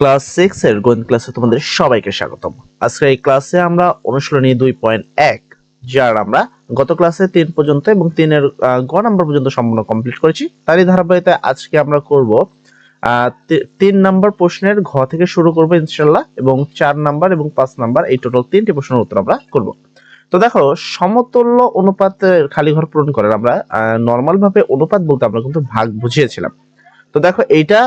Class six এর গণিত ক্লাসে তোমাদের সবাইকে স্বাগতম। আজকে এই ক্লাসে আমরা অনুশীলনী দুই পয়েন্ট এক, যার আমরা গত ক্লাসে তিন পর্যন্ত এবং তিনের গ নাম্বার পর্যন্ত সম্পূর্ণ কমপ্লিট করেছি। তারই ধারাবাহিকতায় আজকে আমরা করব তিন নাম্বার প্রশ্নের ঘ থেকে শুরু করব ইনশাল্লাহ এবং চার নাম্বার এবং পাঁচ নাম্বার, এই টোটাল তিনটি প্রশ্নের উত্তর আমরা করব। তো দেখো, সমতুল্য অনুপাতের খালি ঘর পূরণ করেন আমরা নর্মাল ভাবে অনুপাত বলতে আমরা কিন্তু ভাগ বুঝিয়েছিলাম। তো দেখো এইটা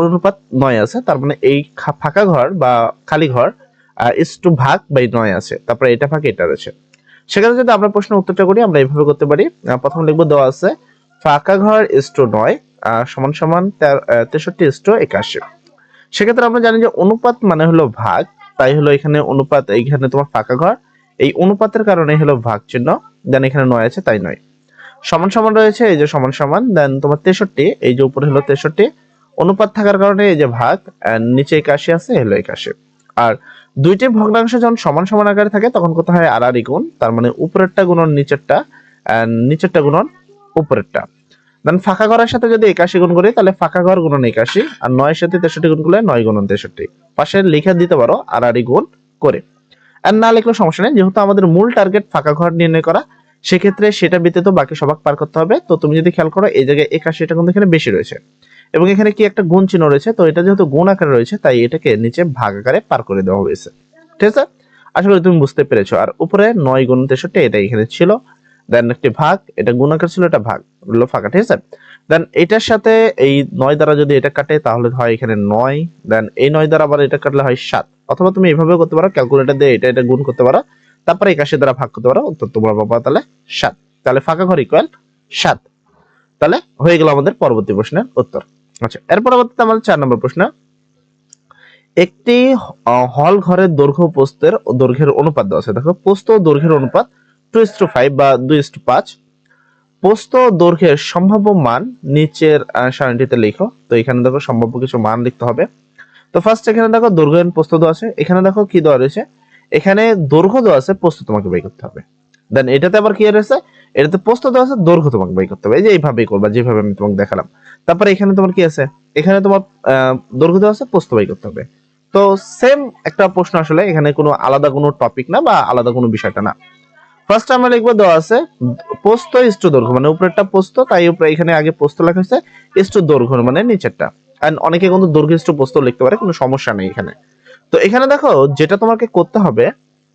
অনুপাত নয় আছে তার মানে এই ফাঁকা ঘর বা খালি ঘর ইস ভাগ বাই নয় আছে তারপরে এটা ভাগ এটা রয়েছে। সেখানে যদি আমরা প্রশ্ন উত্তরটা করি আমরা এইভাবে করতে পারি। প্রথম লিখব দেওয়া আছে ফাঁকা ঘর ইস টু নয় আহ, সমান সমান তেষট্টি ইস টু একাশি। সেক্ষেত্রে আমরা জানি যে অনুপাত মানে হলো ভাগ তাই হলো এখানে অনুপাত এইখানে তোমার ফাঁকা ঘর এই অনুপাতের কারণে হলো ভাগ চিহ্ন দেন এখানে নয় আছে তাই নয়। সমান সমান রয়েছে, এই যে সমান সমান দেন তোমার তেষট্টি, এই যে উপরে হলো তেষট্টি। অনুপাত থাকার কারণে এই যে ভাগ নিচে একাশি আছে, হলো একাশি। আর দুইটি ভগ্নাংশ যখন সমান সমান আকারে থাকে, তখন কত হয়? আর আর গুণ, তার মানে উপরেরটা গুণন নিচেরটা নিচেরটা গুণন উপরেরটা। দেন ফাঁকা ঘরের সাথে যদি একাশি গুণ করি, তাহলে ফাঁকা ঘর গুণন একাশি, আর নয়ের সাথে তেষট্টি গুণ করলে নয় গুণন তেষট্টি। পাশে লিখে দিতে পারো, আর আর গুণ করে। আর না লিখলেও সমস্যা নেই, যেহেতু আমাদের মূল টার্গেট ফাঁকা ঘর নির্ণয় করা সেক্ষেত্রে সেটা ব্যতীত বাকি সবাক পার করতে হবে। তো তুমি যদি খেয়াল করো, এই জায়গায় একাশি এটা কিন্তু এখানে বেশি রয়েছে। এবং এখানে কি একটা গুণ চিহ্ন রয়েছে? তো এটা যেহেতু গুণ আকারে রয়েছে, তাই এটাকে নিচে ভাগ আকারে পার করে দেওয়া হয়েছে। ঠিক আছে? আশা করি তুমি বুঝতে পেরেছ। আর উপরে নয় গুণ তেষট্টি, এটা এখানে ছিল। দেন একটি ভাগ, এটা গুণ আকার ছিল, এটা ভাগ। হলো ফাঁকা, ঠিক আছে? দেন এটার সাথে এই নয় দ্বারা যদি এটা কাটে, তাহলে হয় এখানে নয়। দেন এই নয় দ্বারা আবার এটা কাটলে হয় সাত। অথবা তুমি এইভাবে করতে পারো ক্যালকুলেটর দিয়ে এটা এটা গুণ করতে পারো। তারপরে একাশি দ্বারা ভাগ করতে পারো। উত্তর তোমরা পাবা তাহলে সাত। তাহলে ফাঁকা ঘর ইকুয়াল সাত। তাহলে হয়ে গেল আমাদের পরবর্তী প্রশ্নের উত্তর। আচ্ছা এর পরবর্তীতে আমাদের চার নম্বর প্রশ্ন। একটি হল ঘরের দৈর্ঘ্য ও দৈর্ঘ্যের অনুপাত দেওয়া আছে। দেখো ও দৈর্ঘ্যের অনুপাত টু ইস টু ফাইভ বা দুই ইস টু পাঁচ। ও দৈর্ঘ্যের সম্ভাব্য মান নিচের সারণীটিতে লিখো। তো এখানে দেখো সম্ভাব্য কিছু মান লিখতে হবে। তো ফার্স্ট এখানে দেখো দৈর্ঘ্য প্রস্থ দেওয়া আছে। এখানে দেখো কি দেওয়া রয়েছে? এখানে দৈর্ঘ্য দেওয়া আছে, প্রস্থ তোমাকে বের করতে হবে। দেন এটাতে আবার কি রয়েছে এটাতে প্রস্থ দেওয়া আছে, দৈর্ঘ্য তোমাকে বের করতে হবে। এই যে এইভাবেই করবা, যেভাবে আমি তোমাকে দেখালাম। তারপরে এখানে তোমার কি আছে? এখানে তোমার দৈর্ঘ্য দেওয়া আছে, প্রস্থ বের করতে হবে। তো সেম একটা প্রশ্ন আসলে, এখানে কোনো আলাদা কোনো টপিক না বা আলাদা কোনো বিষয়টা না। ফার্স্ট আমরা লিখব দেওয়া আছে পোস্ত ইষ্ট দৈর্ঘ্য মানে উপরেরটা পোস্ত তাই উপরে এখানে আগে পোস্ত লেখা হয়েছে ইষ্ট দৈর্ঘ্য মানে নিচেরটা। এন্ড অনেকে কিন্তু দৈর্ঘ্য ইষ্ট পোস্ত লিখতে পারে, কোনো সমস্যা নেই এখানে। তো এখানে দেখো, যেটা তোমাকে করতে হবে,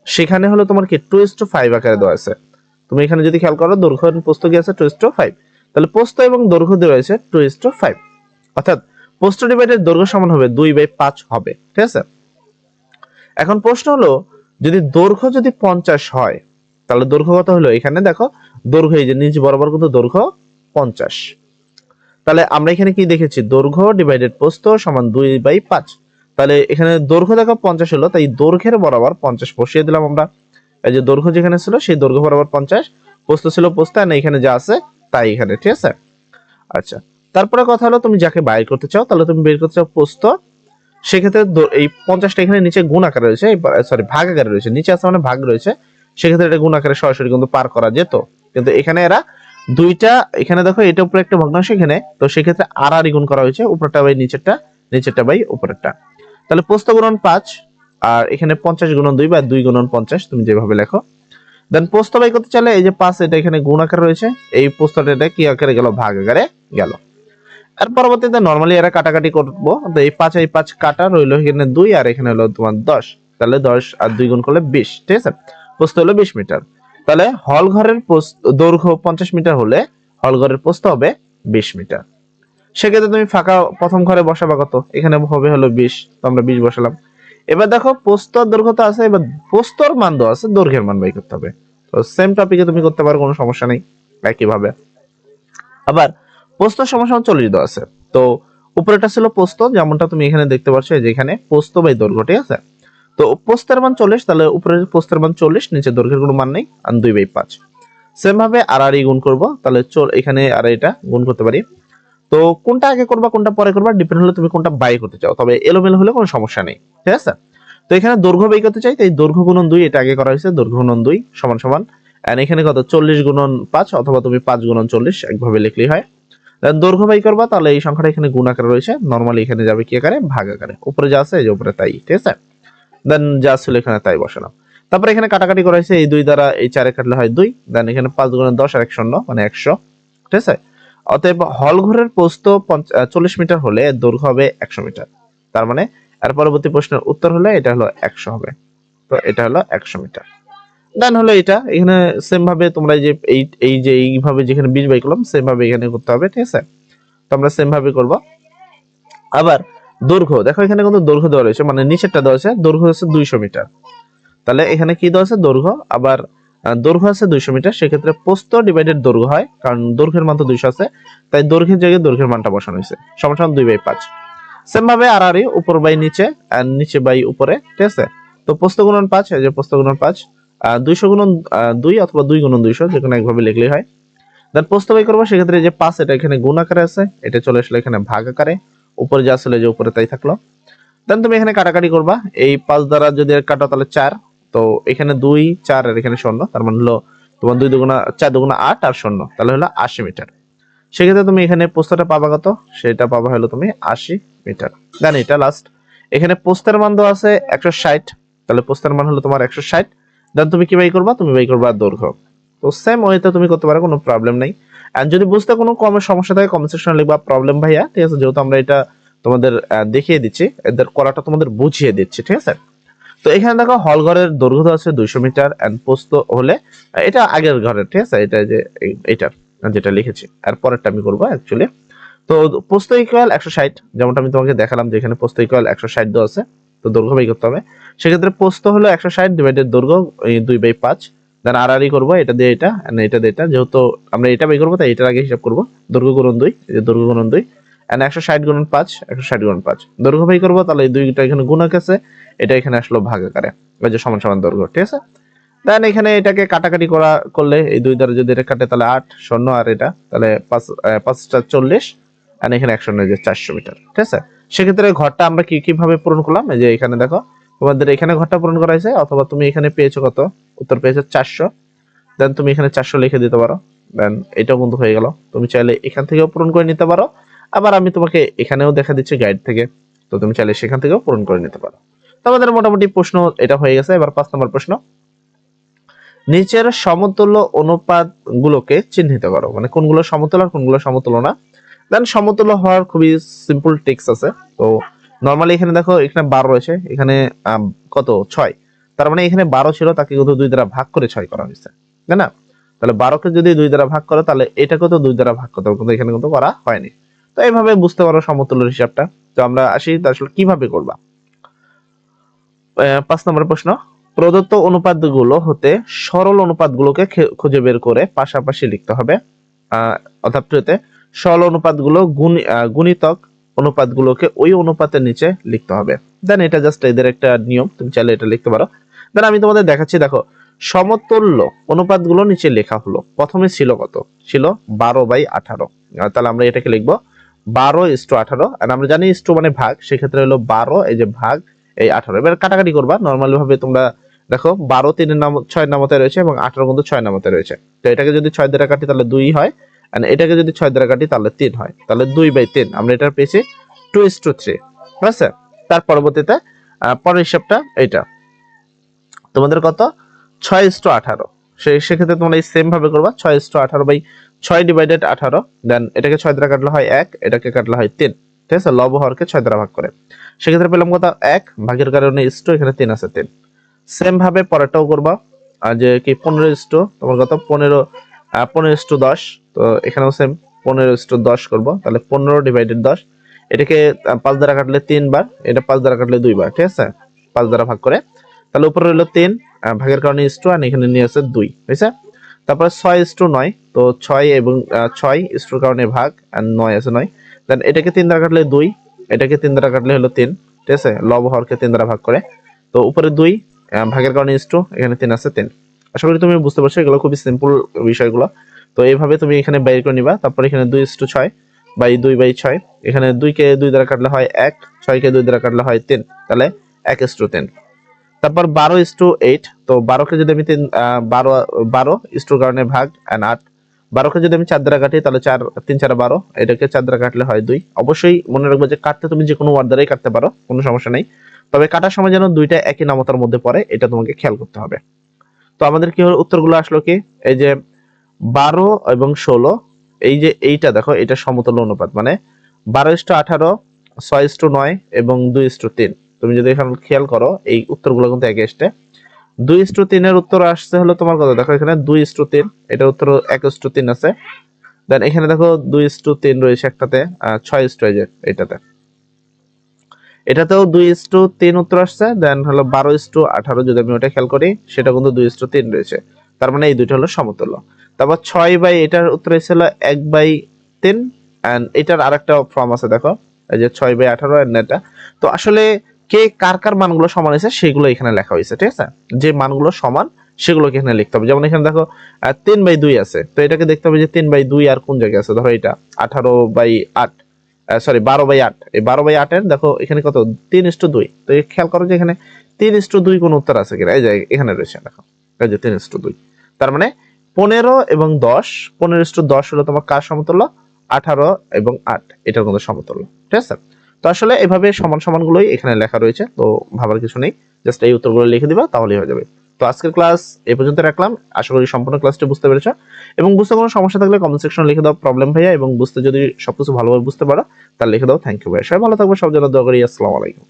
সেখানে হলো তোমার কি টু ইস্ট ফাইভ আকারে দেওয়া আছে। তুমি এখানে যদি খেয়াল করো, দৈর্ঘ্য পোস্ত কি আছে? টু ইস্ট ফাইভ তাহলে পোস্ত এবং দৈর্ঘ্য দেওয়া রয়েছে টু ইস্ট ফাইভ অর্থাৎ পোস্ত ডিভাইডেড দৈর্ঘ্য সমান হবে দুই বাই পাঁচ হবে, ঠিক আছে? এখন প্রশ্ন হলো, যদি দৈর্ঘ্য যদি পঞ্চাশ হয়, তাহলে দৈর্ঘ্য কত হলো? এখানে দেখো, দৈর্ঘ্য এই যে নিচ বরাবর কিন্তু দৈর্ঘ্য পঞ্চাশ। তাহলে আমরা এখানে কি দেখেছি? দৈর্ঘ্য ডিভাইডেড প্রস্থ সমান দুই বাই পাঁচ। তাহলে এখানে দৈর্ঘ্য দেখো পঞ্চাশ হলো, তাই দৈর্ঘ্যের বরাবর পঞ্চাশ বসিয়ে দিলাম আমরা। এই যে দৈর্ঘ্য যেখানে ছিল, সেই দৈর্ঘ্য বরাবর পঞ্চাশ। প্রস্থ ছিল প্রস্থ আর এখানে যা আছে তাই এখানে, ঠিক আছে? আচ্ছা তারপরে কথা হলো তুমি যাকে বাইর করতে চাও, তাহলে তুমি বের করতে চাও পোস্ত সেক্ষেত্রে এই পঞ্চাশটা এখানে নিচে গুণ আকারে রয়েছে সরি ভাগ আকারে রয়েছে। নিচে আছে মানে ভাগ রয়েছে। সেক্ষেত্রে এটা গুণ আকারে সরাসরি কিন্তু পার করা যেত। কিন্তু এখানে এরা দুইটা, এখানে দেখো এটা উপরে একটা ভগ্নাংশ, এখানে। তো সেক্ষেত্রে আর আর গুণ করা হয়েছে, উপরটা বাই নিচেরটা নিচেরটা বাই উপরেরটা। তাহলে পোস্ত গুণন পাঁচ, আর এখানে পঞ্চাশ গুণন দুই বা দুই গুণন পঞ্চাশ, তুমি যেভাবে লেখো। দেন পোস্ত বাই করতে চাইলে এই যে পাঁচ, এটা এখানে গুণ আকারে রয়েছে। এই পোস্তটা এটা কি আকারে গেল? ভাগ আকারে গেল। আর পরবর্তীতে নর্মালি এরা কাটাকাটি করব। তো এই পাঁচ এই পাঁচ কাটা রইল এখানে দুই, আর এখানে হলো তোমার দশ। তাহলে দশ আর দুই গুণ করলে বিশ, ঠিক আছে? প্রস্থ হলো বিশ মিটার। তাহলে হল ঘরের পোস্ত- দৈর্ঘ্য পঞ্চাশ মিটার হলে হল ঘরের প্রস্থ হবে বিশ মিটার। সেক্ষেত্রে তুমি ফাঁকা প্রথম ঘরে বসাবা কত? এখানে হবে হলো বিশ, তো আমরা বিশ বসালাম। এবার দেখো পোস্তর দৈর্ঘ্য আছে, এবার পোস্তর মান দেওয়া আছে, দৈর্ঘ্যের মান বাই করতে হবে। তো সেম টপিকে তুমি করতে পারো, কোনো সমস্যা নেই, একইভাবে। আবার পোস্ত সমস্যা চল্লিশ দেওয়া আছে। তো উপরেটা ছিল পোস্ত যেমনটা তুমি এখানে দেখতে পাচ্ছ, এই যে এখানে পোস্ত বাই দৈর্ঘ্য, ঠিক আছে? তো পোস্তের মান চল্লিশ, তাহলে উপরে পোস্তের মান চল্লিশ, নিচে দৈর্ঘ্যের কোনো মান নেই আর দুই বাই পাঁচ। সেম ভাবে আর আর গুণ করব, তাহলে এখানে আর এটা গুণ করতে পারি। তো কোনটা আগে করবা, কোনটা পরে করবা ডিপেন্ড হলে তুমি কোনটা বাই করতে চাও। তবে এলোমেলো হলে কোনো সমস্যা নেই, ঠিক আছে? তো এখানে দৈর্ঘ্য বাই করতে চাই তাই দৈর্ঘ্য গুণন দুই, এটা আগে করা হয়েছে, দৈর্ঘ্য গুণন দুই, সমান সমান। এখানে কত? চল্লিশ গুণন পাঁচ, অথবা তুমি পাঁচ গুণন চল্লিশ, একভাবে লিখলেই হয়। দৈর্ঘ্য বাই করবা, তাহলে এই সংখ্যাটা এখানে গুণ আকারে রয়েছে। নর্মালি এখানে যাবে কি আকারে? ভাগ আকারে। উপরে যা আছে, এই যে উপরে তাই, ঠিক আছে? দেন যা ছিল এখানে তাই বসালাম। তারপরে এখানে কাটাকাটি করা হয়েছে, এই দুই দ্বারা এই চারে কাটলে হয় দুই। দেন এখানে পাঁচ গুণে দশ, আর এক শূন্য মানে একশো, ঠিক আছে? অতএব হল ঘরের প্রস্থ চল্লিশ মিটার হলে দৈর্ঘ্য হবে একশো মিটার। তার মানে এর পরবর্তী প্রশ্নের উত্তর হলে এটা হলো একশো হবে। তো এটা হলো একশো মিটার। দেন হলো এটা। এখানে সেম ভাবে তোমরা যে এই এই যে এইভাবে যেখানে বিশ বাই করলাম সেম ভাবে এখানে করতে হবে, ঠিক আছে? তো আমরা সেম ভাবে করব। আবার দৈর্ঘ্য, দেখো এখানে কিন্তু দৈর্ঘ্য দেওয়া রয়েছে মানে নিচেরটা দেওয়া আছে দৈর্ঘ্য হচ্ছে দুইশো মিটার। তাহলে এখানে কি দেওয়া আছে? দৈর্ঘ্য। আবার দৈর্ঘ্য আছে দুইশো মিটার, সেক্ষেত্রে পোস্ত ডিভাইডেড দৈর্ঘ্য হয়, কারণ দৈর্ঘ্যের মান তো দুইশো আছে, তাই দৈর্ঘ্যের জায়গায় দৈর্ঘ্যের মানটা বসানো হয়েছে। সমান দুই বাই পাঁচ। সেম ভাবে আর আর উপর বাই নিচে নিচে বাই উপরে, ঠিক আছে? তো পোস্ত গুণন পাঁচ, এই যে পোস্ত গুণন পাঁচ দুইশো গুণন দুই অথবা দুই গুণন দুইশো, যে কোনো একভাবে লিখলেই হয়। দেন পোস্ত বাই করব, সেক্ষেত্রে যে পাঁচ, এটা এখানে গুণ আকারে আছে, এটা চলে আসলে এখানে ভাগ আকারে, উপরে যা আসলে যে উপরে তাই থাকল। দেন তুমি এখানে কাটাকাটি করবা, এই পাঁচ দ্বারা যদি কাটো তাহলে চার তো এখানে দুই, চার আর এখানে শূন্য, তার মানে হলো তোমার দুই দুগুণা, চার দুগুণা আট আর শূন্য, তাহলে হলো আশি মিটার। সেক্ষেত্রে তুমি এখানে পোস্তটা পাবা কত? সেটা পাবা হলো তুমি আশি মিটার। দেন এটা লাস্ট এখানে পোস্তের মান দেওয়া আছে একশো ষাট, তাহলে পোস্তের মান হলো তোমার একশো ষাট। দেন তুমি কি বাই করবা? তুমি বাই করবা দৈর্ঘ্য। তো সেম ওয়েতে তুমি করতে পারো, কোনো প্রবলেম নাই। আর যদি বুঝতে কোনো কমের সমস্যা থাকে কমেন্ট সেকশনে লিখবা প্রবলেম ভাইয়া। ঠিক আছে, যেহেতু আমরা এটা তোমাদের দেখিয়ে দিচ্ছি, এদের করাটা তোমাদের বুঝিয়ে দিচ্ছি, ঠিক আছে? তো এখানে দেখো হল ঘরের দৈর্ঘ্য আছে দুইশো মিটার এন্ড পোস্ত হলে, এটা আগের ঘরের, ঠিক আছে? এটা যে, এইটার, যেটা লিখেছি। আর পরেরটা আমি করব অ্যাকচুয়ালি তো পোস্ত ইকুয়াল একশো ষাট, যেমনটা আমি তোমাকে দেখালাম যে এখানে পোস্ত ইকুয়াল একশো ষাট দেওয়া আছে, তো দৈর্ঘ্য বাই করতে হবে। সেক্ষেত্রে পোস্ত হলো একশো ষাট ডিভাইডেড দৈর্ঘ্য দুই বাই পাঁচ। দেন আর আরই করব, এটা দিয়ে এটা এটা দিয়ে এটা। যেহেতু আমরা এটা বাই করব, তাই এটার আগে হিসাব করব। দৈর্ঘ্য গুণন দুই দৈর্ঘ্য গুণন দুই। এন্ড একশো ষাট গুণন পাঁচ, একশো ষাট গুণন পাঁচ। দৈর্ঘ্য বাই করব, তাহলে দুইটা এখানে গুণক আছে এটা এখানে আসলো ভাগ আকারে। যে সমান সমান দৈর্ঘ্য, ঠিক আছে? দেন এখানে এটাকে কাটাকাটি করা, করলে এই দুই দ্বারা যদি এটা কাটে, তাহলে আট, শূন্য আর এটা, তাহলে পাঁচ পাঁচটা চল্লিশ আর এখানে একশো নয়, যে চারশো মিটার, ঠিক আছে? সেক্ষেত্রে ঘরটা আমরা কি, কীভাবে পূরণ করলাম? যে এখানে দেখো, তোমাদের এখানে ঘরটা পূরণ করা হয়েছে, অথবা তুমি এখানে পেয়েছ কত? উত্তর পেয়েছ চারশো। দেন তুমি এখানে চারশো লিখে দিতে পারো। দেন এটাও কিন্তু হয়ে গেল। তুমি চাইলে এখান থেকেও পূরণ করে নিতে পারো। আবার আমি তোমাকে এখানেও দেখা দিচ্ছি গাইড থেকে। তো তুমি চাইলে সেখান থেকেও পূরণ করে নিতে পারো। তো আমাদের মোটামুটি প্রশ্ন এটা হয়ে গেছে। এবার পাঁচ নম্বর প্রশ্ন। নিচের সমতুল্য অনুপাত গুলোকে চিহ্নিত করো। মানে কোনগুলো সমতুল আর কোনগুলো সমতুল্য না। দেন সমতুল্য হওয়ার খুবই সিম্পল টিক্স আছে। তো নর্মালি এখানে দেখো, এখানে বারো রয়েছে। এখানে কত? ছয়। তার মানে এখানে বারো ছিল, তাকে কিন্তু দুই দ্বারা ভাগ করে ছয় করা হয়েছে। তাই না? তাহলে বারোকে যদি দুই দ্বারা ভাগ করো, তাহলে এটাকে তো দুই দ্বারা ভাগ করতে হবে। কিন্তু এখানে কিন্তু করা হয়নি। তো এইভাবে বুঝতে পারো সমতুল্যের হিসাবটা। তো আমরা আসি আসলে কীভাবে করবা? পাঁচ নম্বর প্রশ্ন। প্রদত্ত অনুপাতগুলো হতে সরল অনুপাতগুলোকে খে- খুঁজে বের করে পাশাপাশি লিখতে হবে। অর্থাৎ সরল অনুপাতগুলো গুণ- গুণিতক অনুপাতগুলোকে ওই অনুপাতের নিচে লিখতে হবে। দেন এটা জাস্ট এদের একটা নিয়ম, তুমি চাইলে এটা লিখতে পারো। দেন আমি তোমাদের দেখাচ্ছি, দেখো, সমতুল্য অনুপাতগুলো নিচে লেখা হলো। প্রথমে ছিল কত? ছিল বারো বাই আঠারো। তাহলে আমরা এটাকে লিখব বারো ইস্টু আঠারো আর আমরা জানি ইস্টু মানে ভাগ, সেক্ষেত্রে হলো বারো, এই যে ভাগ, এই আঠারো। এবার কাটাকাটি করবা নর্মালি ভাবে তোমরা দেখো, বারো তিনের নাম ছয় নামতে রয়েছে এবং আঠারো কিন্তু ছয় নামতে রয়েছে। তো এটাকে যদি ছয় দ্বারা কাটি, তাহলে দুই হয় আর এটাকে যদি ছয় দ্বারা কাটি, তাহলে তিন হয়। তাহলে দুই বাই তিন, আমরা এটার পেয়েছি টু ইস টু থ্রি ঠিক আছে? তার পরবর্তীতে পরের হিসাবটা এটা তোমাদের কত? ছয় ইস টু আঠারো। সেই সেক্ষেত্রে তোমরা এই সেম ভাবে করবা ছয় ইস টু আঠারো বাই ছয় ডিভাইডেড আঠারো দেন এটাকে ছয় দ্বারা কাটলে হয় এক, এটাকে কাটলে হয় তিন। ঠিক আছে? লব হরকে ছয় দ্বারা ভাগ করে। সেক্ষেত্রে পেলাম কত? এক। ভাগের কারণে ইস্টু এখানে তিন আছে, তিন। সেম ভাবে পরেরটাও করবা। আর যে কি? পনেরো ইস্টু তোমার কত? পনেরো পনেরো ইস্টু দশ। তো এখানেও সেম পনেরো ইস্টু দশ করব। তাহলে পনেরো ডিভাইডেড দশ। এটাকে পাঁচ দ্বারা কাটলে তিনবার, এটা পাঁচ দ্বারা কাটলে দুইবার। ঠিক আছে? পাঁচ দ্বারা ভাগ করে। তাহলে উপরে হলো তিন ভাগের কারণে ইস্টু আর এখানে নিয়ে আছে দুই বুঝছে তারপরে ছয় ইস্টু নয়, তো ছয় এবং ছয় ইস্টুর কারণে ভাগ আর নয় আছে নয়। দেন এটাকে তিন দ্বারা কাটলে দুই, এটাকে তিন দ্বারা কাটলে হলো তিন, ঠিক আছে? লব হরকে তিন দ্বারা ভাগ করে। তো উপরে দুই ভাগের কারণে ইস্টু এখানে তিন আছে তিন। আশা করি তুমি বুঝতে পারছ, এগুলো খুবই সিম্পল বিষয়গুলো। তো এইভাবে তুমি এখানে বাইর করে নিবা, তারপর এখানে দুই ইস্টু ছয় বাই দুই বাই ছয়। এখানে দুইকে দুই দ্বারা কাটলে হয় এক, ছয়কে দুই দ্বারা কাটলে হয় তিন। তাহলে এক ইস্টু তিন। তারপর বারো ইস্টু এইট তো বারোকে যদি আমি তিন বারো বারো ইস্টুর কারণে ভাগ অ্যান্ড আট। বারোকে যদি আমি চার দ্বারা কাটি, তাহলে চার, তিন, চার, বারো। এটাকে চার দ্বারা কাটলে হয় দুই। অবশ্যই মনে রাখব যে কাটতে তুমি যে কোনো ওয়ার্ড দ্বারাই কাটতে পারো, কোনো সমস্যা নেই। তবে কাটার সময় যেন দুইটা একই নামতার মধ্যে পড়ে, এটা তোমাকে খেয়াল করতে হবে। তো আমাদের কি হলো, উত্তরগুলো আসলো কি? এই যে বারো এবং ষোলো, এই যে এইটা দেখো, এটা সমতল অনুপাত। মানে বারো ইস্টু আঠারো, ছয় ইস্টু নয়, এবং দুই ইস্টু তিন। তুমি যদি এখানে খেয়াল করো, এই উত্তরগুলো কিন্তু এসছে। দুই ইস্টু তিনের উত্তর আসছে হলো তোমার কত দেখো এখানে দুই ইস্টু তিন এটা উত্তর এক ইস্টু তিন আছে। দেন এখানে দেখো দুই ইস্টু তিন রয়েছে একটাতে ছয় ইস্টু এটাতে। এটাতেও দুই ইস্টু তিন উত্তর আসছে দেন হলো বারো ইস্টু আঠারো যদি আমি ওটা খেয়াল করি, সেটা কিন্তু দুই ইস্টু তিন রয়েছে। তার মানে এই দুইটা হলো সমতুল্য। তারপর ছয় বাই এটার উত্তর এসেছিল এক বাই তিন অ্যান্ড এটার আরেকটা ফর্ম আছে দেখো, এই যে ছয় বাই আঠারো এটা। তো আসলে কে কার কার মানগুলো সমান হয়েছে সেগুলো এখানে লেখা হয়েছে, ঠিক আছে? যে মানগুলো সমান সেগুলোকে এখানে লিখতে হবে। যেমন এখানে দেখো তিন বাই দুই আছে। তো এটাকে দেখতে হবে যে তিন বাই দুই আর কোন জায়গায় আছে? ধরো এটা, আঠারো বাই আট সরি বারো বাই আট। এই বারো বাই আটের, দেখো, এখানে কত? তিন ইস্টু দুই। তো খেয়াল করো যে এখানে তিন ইস্টু দুই কোন উত্তর আছে কিনা? এই যে এখানে রয়েছে, দেখো, এই যে তিন ইস্টু দুই। তার মানে পনেরো এবং দশ, পনেরো ইস্টু দশ হলো তোমার কার সমতুল্য? আঠারো এবং আট। এটার মধ্যে সমতুল্য, ঠিক আছে? তো আসলে এভাবে সমান সমান গুলোই এখানে লেখা রয়েছে, তো ভাবার কিছু নেই। জাস্ট এই উত্তরগুলো লিখে দিবা, তাহলেই হয়ে যাবে। তো আজকের ক্লাস এই পর্যন্ত রাখলাম। আশা করি সম্পূর্ণ ক্লাসটি বুঝতে পেরেছ। এবং বুঝতে কোনো সমস্যা থাকলে কমেন্ট সেকশনে লিখে দাও প্রবলেম ভাইয়া, এবং বুঝতে যদি সবকিছু ভালোভাবে বুঝতে পারো, তাহলে লিখে দাও থ্যাংক ইউ ভাইয়া। সবাই ভালো থাকবে, সব জন্য দোয়া করি, আসসালামু আলাইকুম।